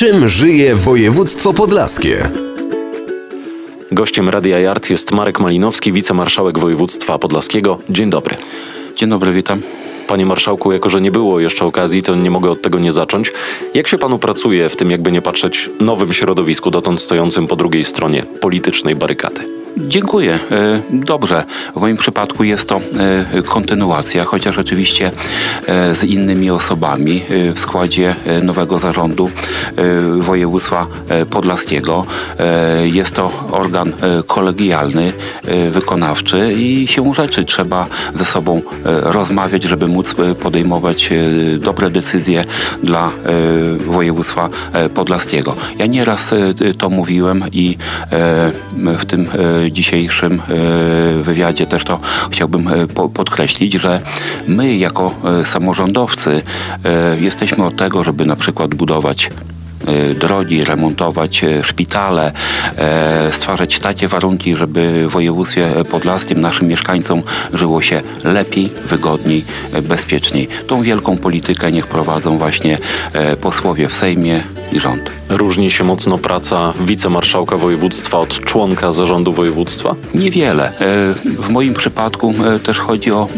Czym żyje województwo podlaskie? Gościem Radia Yard jest Marek Malinowski, wicemarszałek województwa podlaskiego. Dzień dobry. Dzień dobry, witam. Panie marszałku, jako że nie było jeszcze okazji, to nie mogę od tego nie zacząć. Jak się panu pracuje w tym, jakby nie patrzeć, nowym środowisku, dotąd stojącym po drugiej stronie politycznej barykady? Dziękuję. E, Dobrze. W moim przypadku jest to e, kontynuacja, chociaż oczywiście e, z innymi osobami w składzie nowego zarządu województwa podlaskiego. Jest to organ kolegialny, wykonawczy i siłą rzeczy trzeba ze sobą rozmawiać, żeby móc podejmować dobre decyzje dla województwa podlaskiego. Ja nieraz to mówiłem i w tym dzisiejszym e, wywiadzie też to chciałbym e, po- podkreślić, że my jako e, samorządowcy jesteśmy od tego, żeby na przykład budować drogi, remontować szpitale, stwarzać takie warunki, żeby w województwie podlaskim naszym mieszkańcom żyło się lepiej, wygodniej, bezpieczniej. Tą wielką politykę niech prowadzą właśnie posłowie w Sejmie i rząd. Różni się mocno praca wicemarszałka województwa od członka zarządu województwa? Niewiele. E, W moim przypadku e, też chodzi o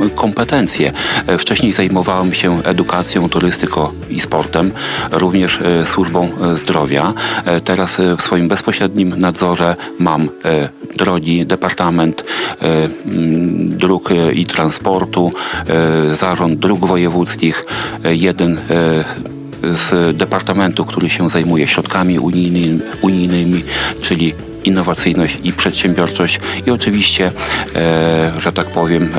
e, kompetencje. Wcześniej zajmowałem się edukacją, turystyką i sportem, również służbą zdrowia. Teraz w swoim bezpośrednim nadzorze mam drogi, departament dróg i transportu, zarząd dróg wojewódzkich, jeden z departamentu, który się zajmuje środkami unijnymi, unijnymi czyli innowacyjność i przedsiębiorczość i oczywiście, e, że tak powiem,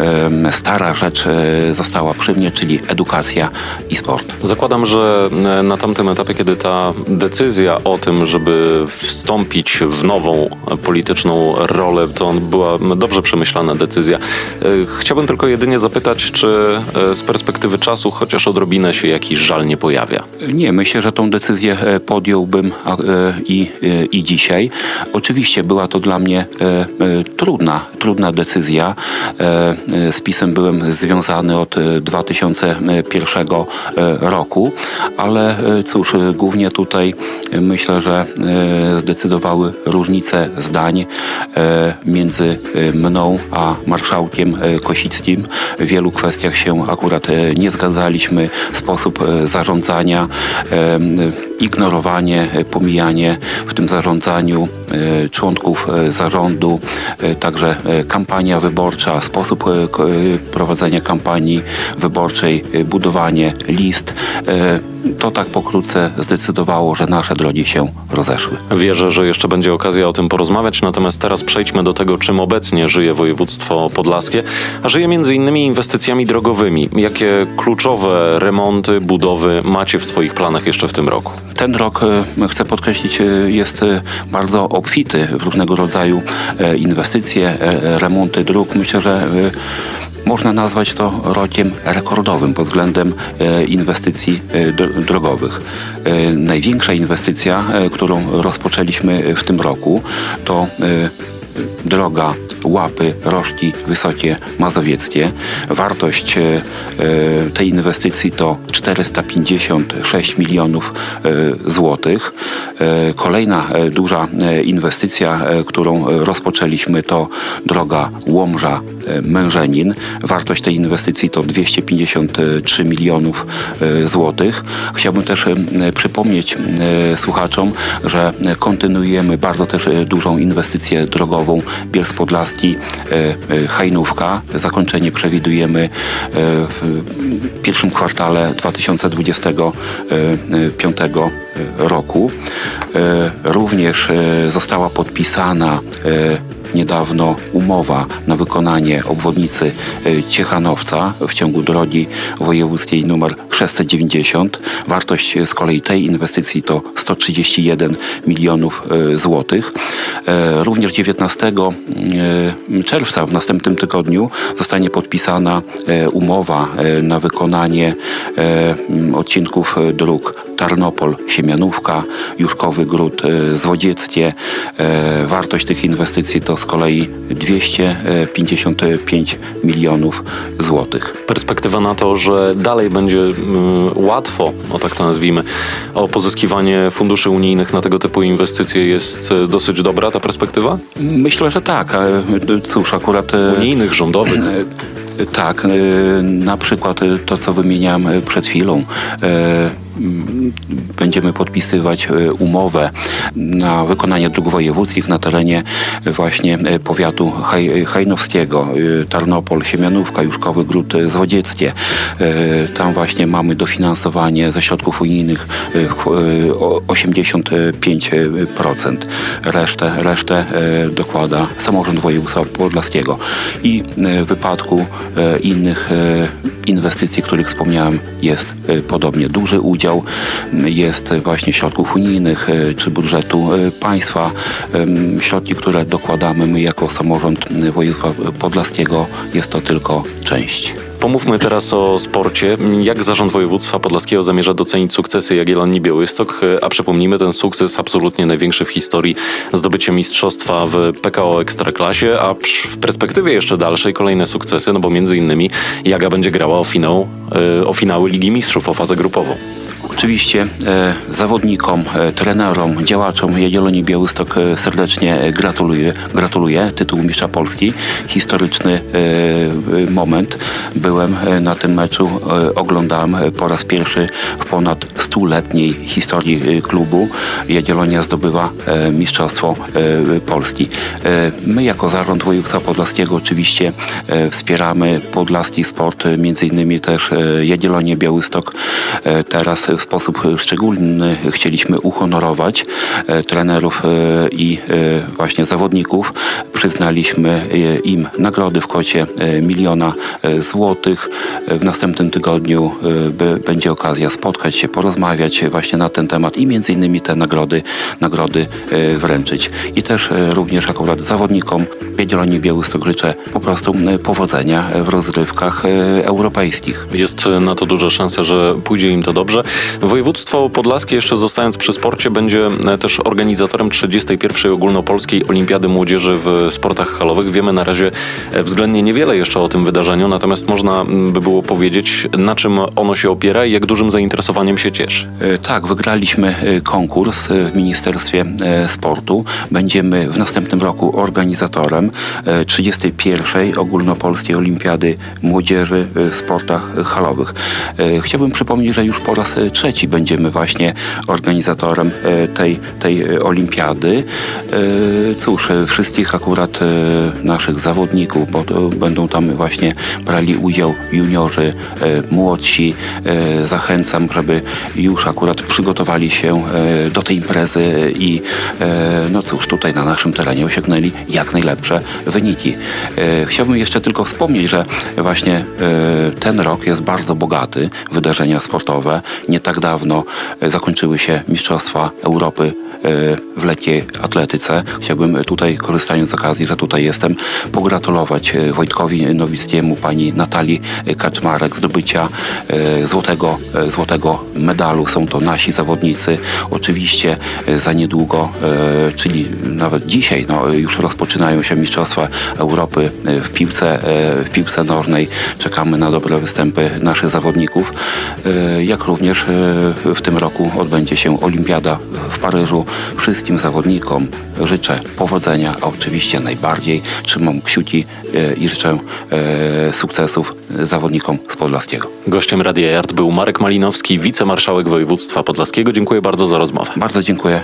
e, stara rzecz e, została przy mnie, czyli edukacja i sport. Zakładam, że e, na tamtym etapie, kiedy ta decyzja o tym, żeby wstąpić w nową polityczną rolę, to była dobrze przemyślana decyzja. E, Chciałbym tylko jedynie zapytać, czy e, z perspektywy czasu chociaż odrobinę się jakiś żal nie pojawia? Nie, myślę, że tą decyzję podjąłbym i, i dzisiaj. Oczywiście była to dla mnie e, e, trudna, trudna decyzja. E, Z PiSem byłem związany od e, 2001 e, roku, ale cóż, głównie tutaj myślę, że zdecydowały różnice zdań między mną a marszałkiem Kosickim. W wielu kwestiach się akurat nie zgadzaliśmy. Sposób zarządzania, ignorowanie, pomijanie w tym zarządzaniu członków e, zarządu, e, także e, kampania wyborcza, sposób e, e, prowadzenia kampanii wyborczej, e, budowanie list. To tak pokrótce zdecydowało, że nasze drogi się rozeszły. Wierzę, że jeszcze będzie okazja o tym porozmawiać, natomiast teraz przejdźmy do tego, czym obecnie żyje województwo podlaskie, a żyje między innymi inwestycjami drogowymi. Jakie kluczowe remonty, budowy macie w swoich planach jeszcze w tym roku? Ten rok, e, chcę podkreślić, e, jest e, bardzo obfity w różnego rodzaju inwestycje, remonty dróg. Myślę, że można nazwać to rokiem rekordowym pod względem e, inwestycji e, dro- drogowych. E, Największa inwestycja, którą rozpoczęliśmy w tym roku, to droga Łapy, Rożki, Wysokie, Mazowieckie. Wartość tej inwestycji to 456 milionów złotych. Kolejna duża inwestycja, którą rozpoczęliśmy to droga Łomża e, Mężenin. Wartość tej inwestycji to 253 milionów złotych. Chciałbym też przypomnieć e, słuchaczom, że kontynuujemy bardzo też e, dużą inwestycję drogową Bielsk Podlaski e, Zakończenie przewidujemy e, w pierwszym kwartale 2025 roku. E, Również e, została podpisana e, niedawno umowa na wykonanie obwodnicy e, Ciechanowca w ciągu drogi wojewódzkiej numer 690. Wartość e, z kolei tej inwestycji to 131 milionów e, złotych. E, Również 19 e, czerwca w następnym tygodniu zostanie podpisana e, umowa e, na wykonanie e, odcinków e, dróg Tarnopol, Siemianówka, Juszkowy Gród, e, Złodzieckie. E, Wartość tych inwestycji to z kolei 255 milionów złotych. Perspektywa na to, że dalej będzie mm, łatwo, o tak to nazwijmy, o pozyskiwanie funduszy unijnych na tego typu inwestycje jest e, dosyć dobra ta perspektywa? Myślę, że tak. Cóż, akurat... Unijnych, rządowych. Tak, na przykład to, co wymieniałem przed chwilą. Będziemy podpisywać e, umowę na wykonanie dróg wojewódzkich na terenie e, właśnie e, powiatu haj, hajnowskiego, Tarnopol, Siemianówka, Juszkowy Gród, e, Złodzieckie. E, Tam właśnie mamy dofinansowanie ze środków unijnych e, w- e, o 85%. Resztę, resztę dokłada samorząd województwa podlaskiego. I w wypadku innych inwestycji, których wspomniałem, jest e, podobnie duży udział. Jest właśnie środków unijnych e, czy budżetu państwa. Środki, które dokładamy my jako samorząd województwa podlaskiego, jest to tylko część. Pomówmy teraz o sporcie. Jak Zarząd Województwa Podlaskiego zamierza docenić sukcesy Jagiellonii Białystok? A przypomnijmy, ten sukces absolutnie największy w historii zdobycie mistrzostwa w PKO Ekstraklasie, a w perspektywie jeszcze dalszej kolejne sukcesy, no bo między innymi Jaga będzie grała o finał, e, o finały Ligi Mistrzów, o fazę grupową. Oczywiście e, zawodnikom, e, trenerom, działaczom Jagiellonii Białystok e, serdecznie gratuluję. Gratuluję tytułu mistrza Polski. Historyczny moment. Byłem na tym meczu, oglądałem po raz pierwszy w ponad stuletniej historii klubu. Jagiellonia zdobywa mistrzostwo Polski. My jako Zarząd Województwa Podlaskiego oczywiście wspieramy podlaski sport, między innymi też Jagiellonię Białystok. Teraz sposób szczególny chcieliśmy uhonorować e, trenerów e, i e, właśnie zawodników. Przyznaliśmy im nagrody w kwocie miliona złotych. W następnym tygodniu będzie okazja spotkać się, porozmawiać właśnie na ten temat i między innymi te nagrody, nagrody wręczyć. I też również akurat zawodnikom Jagiellonii Białystok życzę po prostu powodzenia w rozrywkach europejskich. Jest na to duża szansa, że pójdzie im to dobrze. Województwo Podlaskie, jeszcze zostając przy sporcie, będzie e, też organizatorem 31. ogólnopolskiej Olimpiady Młodzieży w sportach halowych. Wiemy na razie e, względnie niewiele jeszcze o tym wydarzeniu, natomiast można by było powiedzieć, na czym ono się opiera i jak dużym zainteresowaniem się cieszy. E, Tak, wygraliśmy konkurs w Ministerstwie Sportu. Będziemy w następnym roku organizatorem e, 31. ogólnopolskiej Olimpiady Młodzieży w sportach halowych. Chciałbym przypomnieć, że już po raz trzeci będziemy właśnie organizatorem e, tej, tej e, olimpiady. E, Cóż, wszystkich akurat naszych zawodników, bo będą tam właśnie brali udział juniorzy, młodsi. Zachęcam, żeby już akurat przygotowali się do tej imprezy i no cóż, tutaj na naszym terenie osiągnęli jak najlepsze wyniki. Chciałbym jeszcze tylko wspomnieć, że właśnie ten rok jest bardzo bogaty wydarzenia sportowe. Nie tak dawno e, zakończyły się Mistrzostwa Europy e, w lekkiej atletyce. Chciałbym tutaj, korzystając z okazji, że tutaj jestem, pogratulować e, Wojtkowi Nowickiemu, pani Natalii Kaczmarek zdobycia e, złotego, e, złotego medalu. Są to nasi zawodnicy. Oczywiście e, za niedługo, e, czyli nawet dzisiaj, no, już rozpoczynają się Mistrzostwa Europy e, w piłce, e, w piłce nożnej. Czekamy na dobre występy naszych zawodników. E, Jak również e, w tym roku odbędzie się Olimpiada w Paryżu. Wszystkim zawodnikom życzę powodzenia, a oczywiście najbardziej trzymam kciuki e, i życzę e, sukcesów zawodnikom z Podlaskiego. Gościem Radia Yard był Marek Malinowski, wicemarszałek województwa podlaskiego. Dziękuję bardzo za rozmowę. Bardzo dziękuję.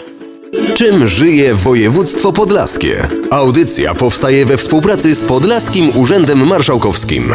Czym żyje województwo podlaskie? Audycja powstaje we współpracy z Podlaskim Urzędem Marszałkowskim.